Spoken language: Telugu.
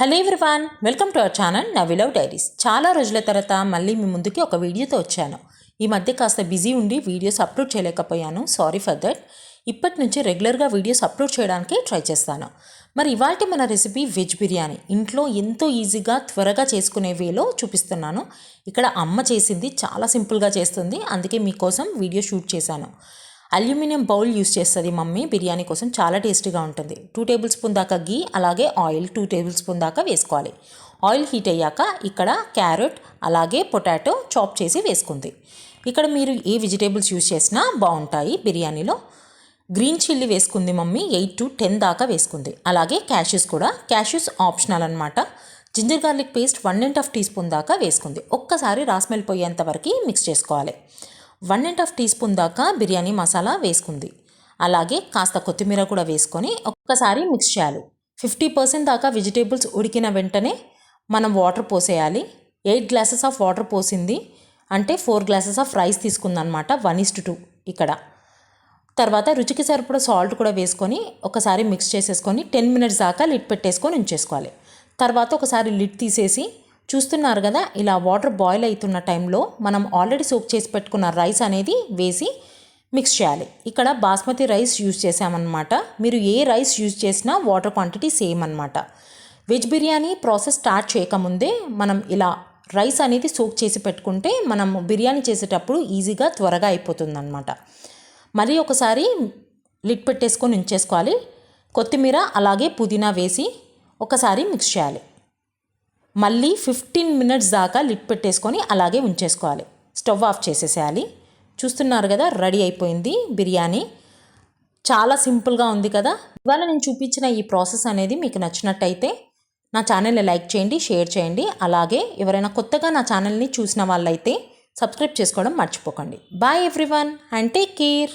Hello everyone welcome to our channel నవిలవ్ diaries. చాలా రోజుల తర్వాత మళ్ళీ మీ ముందుకి ఒక వీడియోతో వచ్చాను. ఈ మధ్య కాస్త బిజీ ఉండి వీడియోస్ అప్లోడ్ చేయలేకపోయాను. Sorry for that. ఇప్పటి నుంచి రెగ్యులర్గా వీడియోస్ అప్లోడ్ చేయడానికి ట్రై చేస్తాను. మరి ఇవాళ మన రెసిపీ వెజ్ బిర్యానీ. ఇంట్లో ఎంతో ఈజీగా త్వరగా చేసుకునే వేలో చూపిస్తున్నాను. ఇక్కడ అమ్మ చేసింది చాలా సింపుల్గా చేస్తుంది. అందుకే మీకోసం వీడియో షూట్ చేశాను. అల్యూమినియం బౌల్ యూస్ చేస్తుంది మమ్మీ బిర్యానీ కోసం చాలా టేస్టీగా ఉంటుంది. టూ టేబుల్ స్పూన్ దాకా గీ అలాగే ఆయిల్ టూ టేబుల్ స్పూన్ దాకా వేసుకోవాలి. ఆయిల్ హీట్ అయ్యాక ఇక్కడ క్యారెట్ అలాగే పొటాటో చాప్ చేసి వేసుకుంది. ఇక్కడ మీరు ఏ వెజిటేబుల్స్ యూస్ చేసినా బాగుంటాయి బిర్యానీలో. గ్రీన్ చిల్లీ వేసుకుంది మమ్మీ ఎయిట్ టు టెన్ దాకా వేసుకుంది. అలాగే క్యాష్యూస్ కూడా. క్యాష్యూస్ ఆప్షనల్ అనమాట ginger garlic paste one and half teaspoon దాకా వేసుకుంది. ఒక్కసారి రాస్మెల్ పోయేంత వరకు మిక్స్ చేసుకోవాలి. One and half teaspoon దాకా బిర్యానీ మసాలా వేసుకుంది. అలాగే కాస్త కొత్తిమీర కూడా వేసుకొని ఒక్కసారి మిక్స్ చేయాలి. ఫిఫ్టీ పర్సెంట్ దాకా వెజిటేబుల్స్ ఉడికిన వెంటనే మనం వాటర్ పోసేయాలి. ఎయిట్ గ్లాసెస్ ఆఫ్ వాటర్ పోసింది. అంటే ఫోర్ గ్లాసెస్ ఆఫ్ రైస్ తీసుకుందనమాట వన్ ఇస్ట్ టూ ఇక్కడ. తర్వాత రుచికి సరిపడా సాల్ట్ కూడా వేసుకొని ఒకసారి మిక్స్ చేసేసుకొని టెన్ మినిట్స్ దాకా లిడ్ పెట్టేసుకొని ఉంచేసుకోవాలి. తర్వాత ఒకసారి లిడ్ తీసేసి చూస్తున్నారు కదా ఇలా వాటర్ బాయిల్ అవుతున్న టైంలో మనం ఆల్రెడీ సోక్ చేసి పెట్టుకున్న రైస్ అనేది వేసి మిక్స్ చేయాలి. ఇక్కడ బాస్మతి రైస్ యూజ్ చేసామన్నమాట మీరు ఏ రైస్ యూజ్ చేసినా వాటర్ క్వాంటిటీ సేమ్ అనమాట వెజ్ బిర్యానీ ప్రాసెస్ స్టార్ట్ చేయకముందే మనం ఇలా రైస్ అనేది సోక్ చేసి పెట్టుకుంటే మనం బిర్యానీ చేసేటప్పుడు ఈజీగా త్వరగా అయిపోతుందన్నమాట. మళ్ళీ ఒకసారి లిడ్ పెట్టేసుకొని ఉంచేసుకోవాలి. కొత్తిమీర అలాగే పుదీనా వేసి ఒకసారి మిక్స్ చేయాలి. మళ్ళీ ఫిఫ్టీన్ మినిట్స్ దాకా లిట్ పెట్టేసుకొని అలాగే ఉంచేసుకోవాలి. Stove off చేసేసేయాలి. చూస్తున్నారు కదా రెడీ అయిపోయింది బిర్యానీ. చాలా సింపుల్గా ఉంది కదా. ఇవాళ నేను చూపించిన ఈ ప్రాసెస్ అనేది మీకు నచ్చినట్టయితే నా ఛానల్ని లైక్ చేయండి షేర్ చేయండి. అలాగే ఎవరైనా కొత్తగా నా ఛానల్ని చూసిన వాళ్ళైతే సబ్స్క్రైబ్ చేసుకోవడం మర్చిపోకండి. Bye everyone and take care.